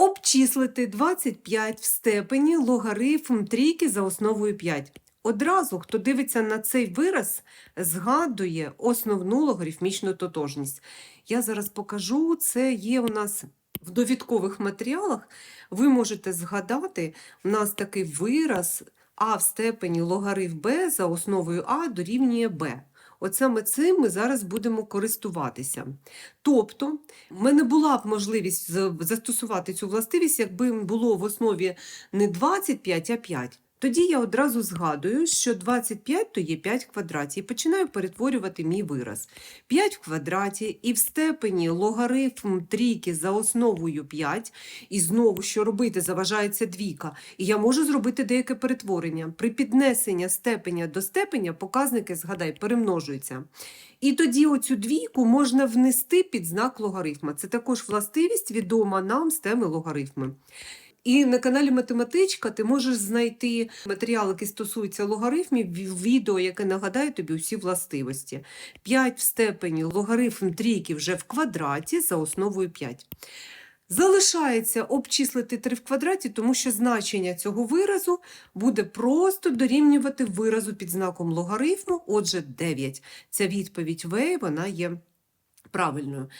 Обчислити 25 в степені логарифм трійки за основою 5. Одразу, хто дивиться на цей вираз, згадує основну логарифмічну тотожність. Я зараз покажу, це є у нас в довідкових матеріалах. Ви можете згадати, у нас такий вираз а в степені логарифм b за основою а дорівнює b. От саме цим ми зараз будемо користуватися. Тобто, в мене була б можливість застосувати цю властивість, якби було в основі не 25, а 5. Тоді я одразу згадую, що 25 то є 5 в квадраті, і починаю перетворювати мій вираз. 5 в квадраті і в степені логарифм трійки за основою 5, і знову, що робити, заважається двійка. І я можу зробити деяке перетворення. При піднесенні степеня до степеня показники, згадай, перемножуються. І тоді оцю двійку можна внести під знак логарифма. Це також властивість відома нам з теми логарифми. І на каналі Математичка ти можеш знайти матеріал, який стосується логарифмів, відео, яке нагадає тобі усі властивості. 5 в степені логарифм трійки вже в квадраті за основою 5. Залишається обчислити 3 в квадраті, тому що значення цього виразу буде просто дорівнювати виразу під знаком логарифму, отже, 9. Ця відповідь В, вона є правильною.